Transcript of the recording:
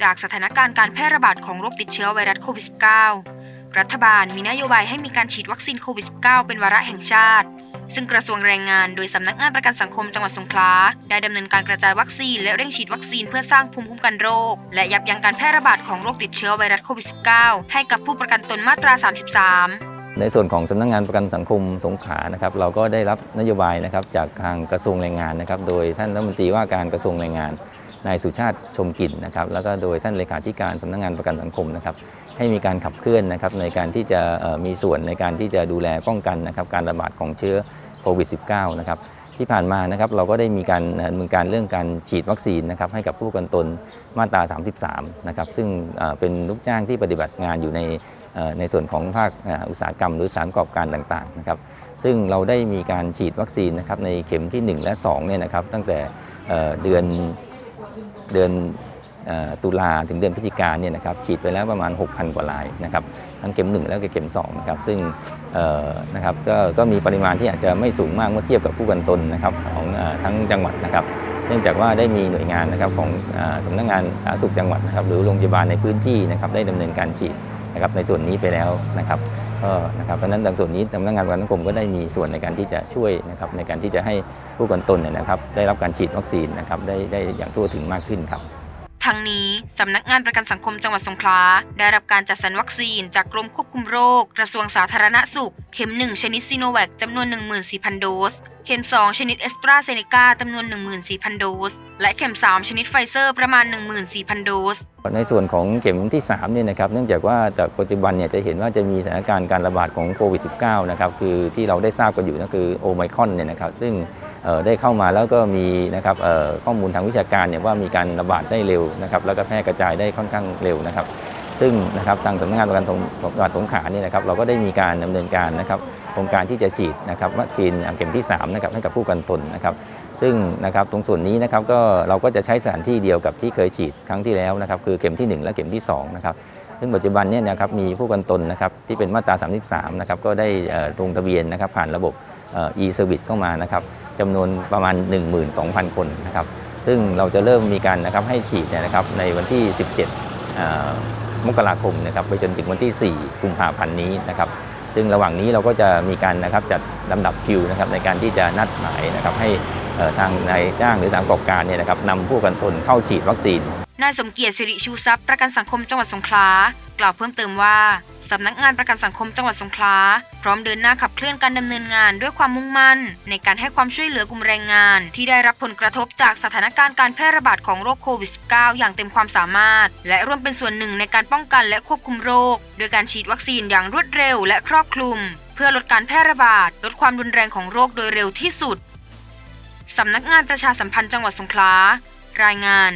จากสถานการณ์การแพร่ระบาดของโรคติดเชื้อไวรัสโควิด -19 รัฐบาลมีนโยบายให้มีการฉีดวัคซีนโควิด -19 เป็นวาระแห่งชาติ ซึ่งกระทรวงแรงงานโดยสำนักงานประกันสังคมจังหวัดสงขลาได้ดำเนินการกระจายวัคซีนและเร่งฉีดวัคซีนเพื่อสร้างภูมิคุ้มกันโรค และยับยั้งการแพร่ระบาดของโรคติดเชื้อไวรัสโควิด -19 ให้กับผู้ประกันตนมาตรา 33ในส่วนของสำนักงานประกันสังคมสงขลานะครับเราก็ได้รับนโยบายนะครับจากทางกระทรวงแรงงานนะครับ โดยท่านรัฐมนตรีว่าการกระทรวงแรงงาน นายสุชาติชมกลิ่นนะครับแล้วก็โดยท่านเลขาธิการสำนักงานประกันสังคมนะครับให้มีการขับเคลื่อนนะครับในการที่จะมีส่วนในการที่จะดูแลป้องกันนะครับการระบาดของเชื้อโควิด -19 นะครับที่ผ่านมานะครับเราก็ได้มีการดำเนินการเรื่องการฉีดวัคซีนนะครับให้กับผู้กันตนมาตรา 33 นะครับซึ่งเป็นลูกจ้างที่ปฏิบัติงานอยู่ในในส่วนของภาคอุตสาหกรรม หรือสารประกอบการต่างๆนะครับซึ่งเราได้มีการฉีดวัคซีนนะครับในเข็มที่ 1 และ2เนี่ยนะครับตั้งแต่เดือน เดือนตุลาถึงเดือนพฤศจิกาเนี่ยนะครับฉีดไปแล้วประมาณ 6,000 กว่ารายนะครับทั้งเข็ม 1 แล้วก็เข็ม2นะครับซึ่งนะครับก็ก็มีปริมาณที่อาจจะไม่สูงมากเมื่อเทียบกับผู้กันตนนะครับของอทั้งจังหวัดนะครับ เนื่องจากว่าได้มีหน่วยงานนะครับของสำนักงานสาธารณสุขจังหวัดนะครับหรือโรงพยาบาลในพื้นที่นะครับได้ดำเนินการฉีดนะครับในส่วนนี้ไปแล้วนะครับ ก็นะครับเพราะนั้นในส่วนนี้สำนักงานประกันสังคมก็ได้มีส่วนในการที่จะช่วยนะครับในการที่จะให้ผู้กันตนเนี่ยนะครับได้รับการฉีดวัคซีนนะครับได้ได้อย่างทั่วถึงมากขึ้นครับทั้งนี้ สำนักงานประกันสังคมจังหวัดสงขลาได้รับการจัดสรรวัคซีนจากกรมควบคุมโรค กระทรวงสาธารณสุข เข็ม 1 ชนิดซีโนแวคจำนวน 14,000 โดส เข็ม 2 ชนิดเอสตราเซเนกาจำนวน 14,000 โดส และเข็ม 3 ชนิดไฟเซอร์ประมาณ 14,000 โดส ในส่วนของเข็มที่3เนี่ยนะครับเนื่องจากว่าจากปัจจุบันเนี่ยจะเห็นว่าจะมีสถานการณ์การระบาดของโควิด -19 นะครับคือที่เราได้ทราบกันอยู่ก็คือโอไมครอนเนี่ยนะครับซึ่งได้เข้ามาแล้วก็มีนะครับข้อมูลทางวิชาการเนี่ยว่ามีการระบาดได้เร็วนะครับแล้วก็แพร่กระจายได้ค่อนข้างเร็วนะครับ ซึ่งนะครับทางสำนักงานประกันจังหวัดสงขลาเนี่ยนะครับเราก็ได้มีการดำเนินการนะครับโครงการที่จะฉีดนะครับวัคซีนเข็มที่3นะครับให้กับผู้กันตนนะครับซึ่งนะครับตรงส่วนนี้นะครับก็เราก็จะใช้สถานที่เดียวกับที่เคยฉีดครั้งที่แล้วนะครับคือเข็มที่ 1 และเข็มที่2นะครับซึ่งปัจจุบันเนี่ยนะครับมีผู้กันตนนะครับที่เป็นมาตรา 33นะครับก็ได้ลงทะเบียนนะครับผ่านระบบ e-service เข้ามานะครับจำนวนประมาณ 12,000 คนนะครับซึ่งเราจะเริ่มมีการนะครับให้ฉีดเนี่ยนะครับในวันที่ 17 มกราคมนะครับไปจนถึงวันที่ 4 กุมภาพันธ์นี้นะครับซึ่งระหว่างนี้เราก็จะมีการนะครับจัดลำดับคิวนะครับในการที่จะนัดหมายนะครับให้ทางนายจ้างหรือสามประกอบการเนี่ยนะครับนำผู้กันตนเข้าฉีดวัคซีน นายสมเกียรติสิริชูทรัพย์ประกันสังคมจังหวัดสงขลากล่าวเพิ่มเติมว่าสำนักงานประกันสังคมจังหวัดสงขลาพร้อมเดินหน้าขับเคลื่อนการดำเนินงานด้วยความมุ่งมั่น ในการให้ความช่วยเหลือกลุ่มแรงงาน ที่ได้รับผลกระทบจากสถานการณ์การแพร่ระบาดของโรคโควิด -19 อย่างเต็มความสามารถ และร่วมเป็นส่วนหนึ่งในการป้องกันและควบคุมโรค โดยการฉีดวัคซีนอย่างรวดเร็วและครอบคลุม เพื่อลดการแพร่ระบาด ลดความรุนแรงของโรคโดยเร็วที่สุดสำนักงานประชาสัมพันธ์จังหวัดสงขลารายงาน